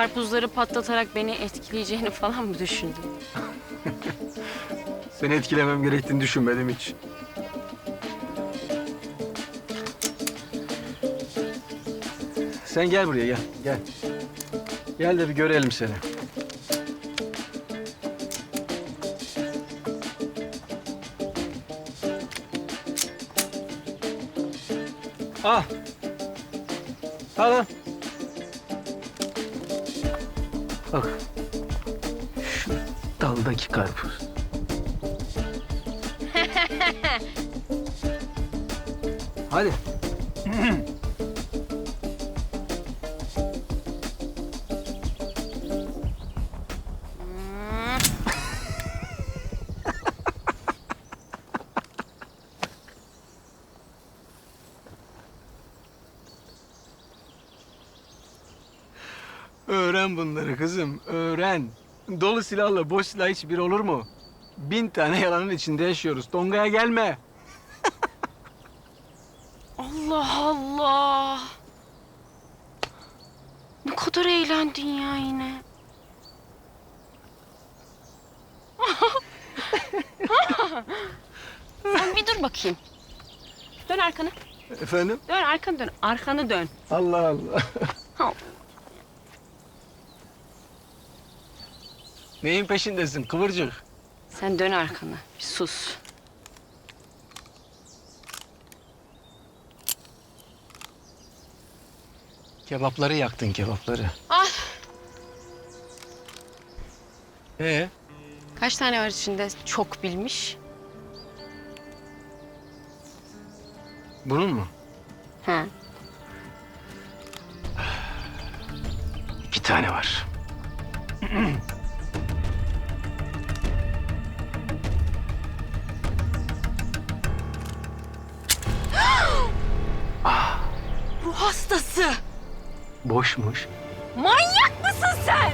Karpuzları patlatarak beni etkileyeceğini falan mı düşündün? Seni etkilemem gerektiğini düşünmedim hiç. Sen gel buraya gel. Gel. Gel de bir görelim seni. Al. Al Bak. Şu daldaki karpuz. Hadi. Öğren bunları kızım, öğren. Dolu silahla boş silah hiçbir olur mu? Bin tane yalanın içinde yaşıyoruz. Tonga'ya gelme. Allah Allah. Ne kadar eğlendin ya yine. Sen bir dur bakayım. Dön arkanı. Efendim? Dön arkanı dön. Arkanı dön. Allah Allah. Neyin peşindesin kıvırcık? Sen dön arkanı. Bir sus. Kebapları yaktın kebapları. Al. Ee? Kaç tane var içinde çok bilmiş? Bunun mu? Ha. İki tane var. hastası. Boşmuş. Manyak mısın sen?